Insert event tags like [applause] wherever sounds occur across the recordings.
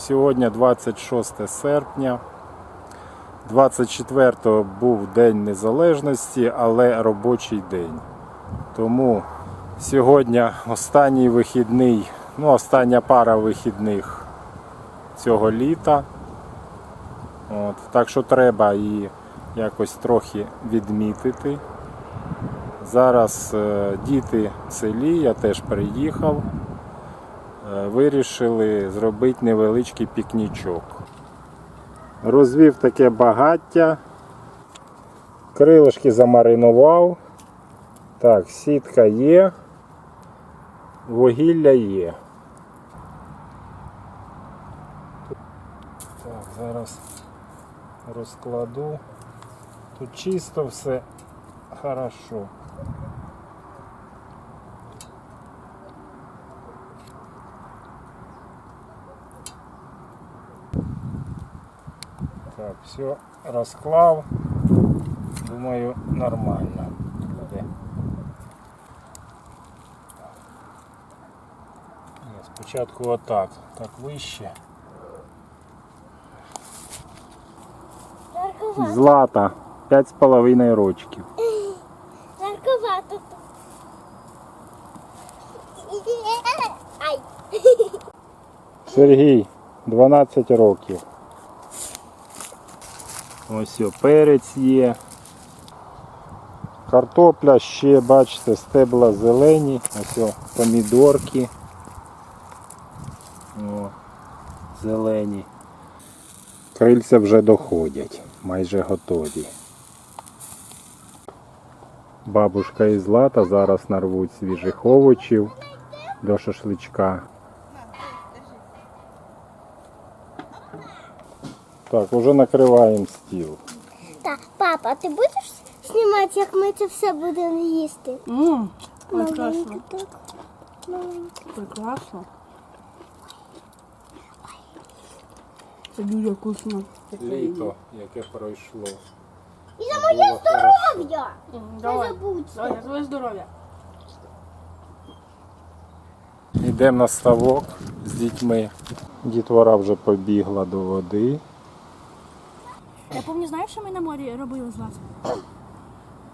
Сьогодні 26 серпня. 24-го був День Незалежності, але робочий день. Тому сьогодні останній вихідний, ну остання пара вихідних цього літа. От, так що треба її якось трохи відмітити. Зараз е, діти в селі, я теж приїхав. Вирішили зробити невеличкий пікнічок. Розвів таке багаття. Крилишки замаринував. Так, сітка є. Вугілля є. Так, зараз розкладу. Тут чисто все хорошо. Так, все розклав. Думаю, нормально буде. Ні, Спочатку отак, так вище. Злата, 5,5 рочків. Жарковато тут. Ай. Сергій, 12 років. Ось перець є. Картопля ще, бачите, стебла зелені. Ось помідорки. О, зелені. Крильця вже доходять, майже готові. Бабушка і Злата зараз нарвуть свіжих овочів до шашличка. Так, уже накриваємо стіл. Так, папа, ти будеш знімати, як ми це все будемо їсти? Ммм, прекрасно. Маленько так. Маленько. Прекрасно. Це дуже вкусно. Літо, яке пройшло. І за моє здоров'я! Давай. забудьте. Давай, за твоє здоров'я. Йдемо на ставок з дітьми. Дітвора вже побігла до води. Я пам'ятаю, знаєш, що ми на морі робили з вас? [clears throat]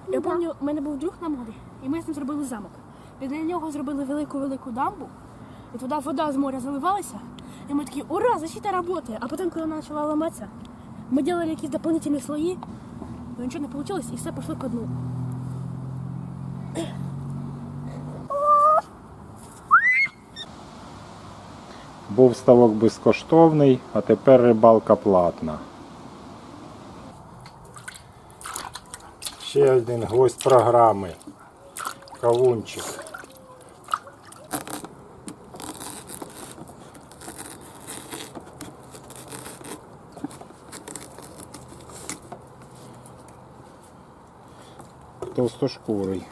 Я пам'ятаю, у мене був друг на морі, і ми з ним зробили замок. Біля нього зробили велику-велику дамбу, і туди вода з моря заливалася. І ми такі, ура, защита працює. А потім, коли вона почала ламатися, ми робили якісь дополнительні слої, але нічого не вийшло, і все пішло ко дну. Був ставок безкоштовний, а тепер рибалка платна. Ще один гость програми. Кавунчик. Толстошкурий.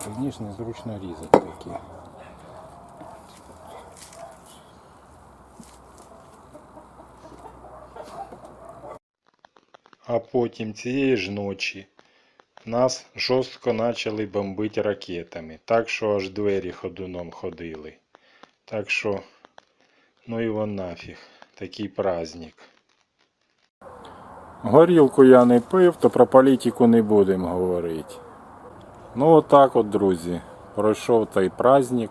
Складніше незручно різати такі. А потім цієї ж ночі нас жорстко почали бомбити ракетами. Так що аж двері ходуном ходили. Так що, ну його нафіг, такий праздник. Горілку я не пив, то про політику не будемо говорити. Ну отак от, друзі, пройшов той праздник.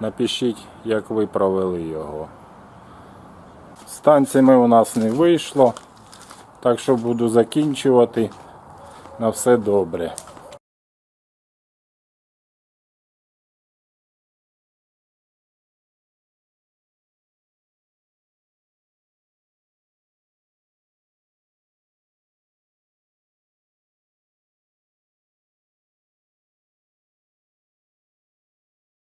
Напишіть, як ви провели його. З танцями у нас не вийшло, так що буду закінчувати. На все добре.